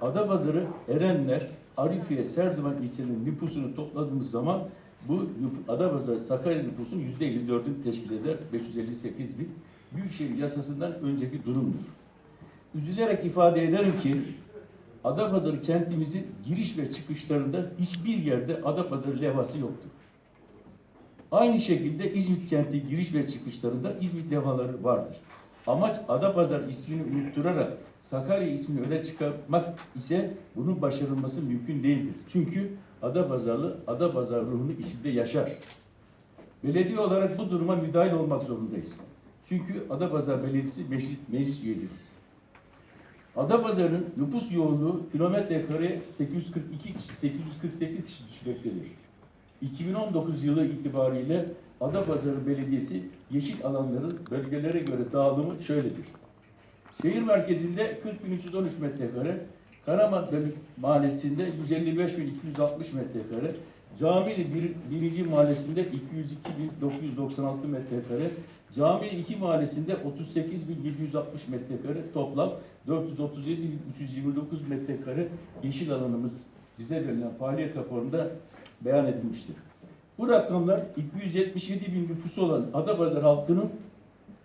Adapazarı, Erenler, Arifiye, Serdivan ilçelerinin nüfusunu topladığımız zaman bu Adapazarı, Sakarya nüfusunun yüzde 54'ünü teşkil eder. 558 bin. Büyükşehir yasasından önceki durumdur. Üzülerek ifade ederim ki Adapazarı kentimizin giriş ve çıkışlarında hiçbir yerde Adapazarı levhası yoktur. Aynı şekilde İzmit kenti giriş ve çıkışlarında İzmit levhaları vardır. Amaç Adapazarı ismini unutturarak Sakarya ismini öne çıkarmak ise bunun başarılması mümkün değildir. Çünkü Adapazarlı Adapazarı ruhunu içinde yaşar. Belediye olarak bu duruma müdahil olmak zorundayız. Çünkü Adapazarı Belediyesi meclis, meclis üyeleriyiz. Adapazarı'nın nüfus yoğunluğu kilometre kare 842 kişi, 848 kişi düşmektedir. 2019 yılı itibariyle Adapazarı Belediyesi yeşil alanların bölgelere göre dağılımı şöyledir. Şehir merkezinde 40.313 metrekare, Karaman Mahallesi'nde 155.260 metrekare, Camili 1. birinci mahallesinde 202.996 metrekare, Camili 2 mahallesinde 38.760 metrekare, toplam 437.329 metrekare yeşil alanımız bize verilen faaliyet raporunda beyan edilmiştir. Bu rakamlar 277 bin nüfusu olan Adapazarı halkının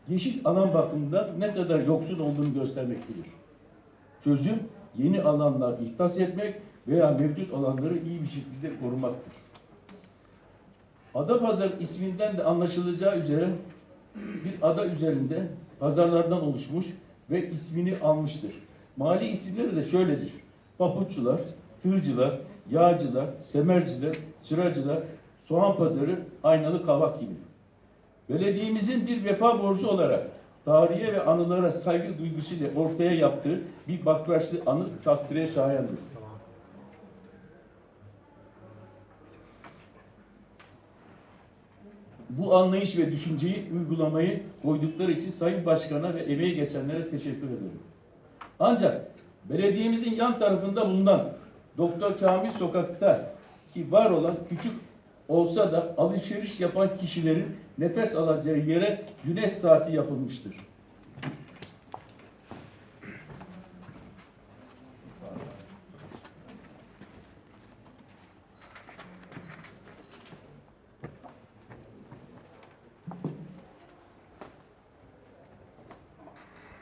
yeşil alan bakımından ne kadar yoksun olduğunu göstermektedir. Çözüm yeni alanlar ihtas etmek veya mevcut alanları iyi bir şekilde korumaktır. Adapazarı isminden de anlaşılacağı üzere bir ada üzerinde pazarlardan oluşmuş ve ismini almıştır. Mali isimleri de şöyledir. Papuççular, tığcılar, yağcılar, semerciler, çıracılar, soğan pazarı, aynalı kavak gibi. Belediyemizin bir vefa borcu olarak tarihe ve anılara saygı duygusuyla ortaya yaptığı bir bakraçlı anı takdire şayandır. Bu anlayış ve düşünceyi uygulamayı koydukları için Sayın Başkan'a ve emeği geçenlere teşekkür ederim. Ancak belediyemizin yan tarafında bulunan Doktor Kamil Sokak'ta ki var olan küçük olsa da alışveriş yapan kişilerin nefes alacağı yere güneş saati yapılmıştır.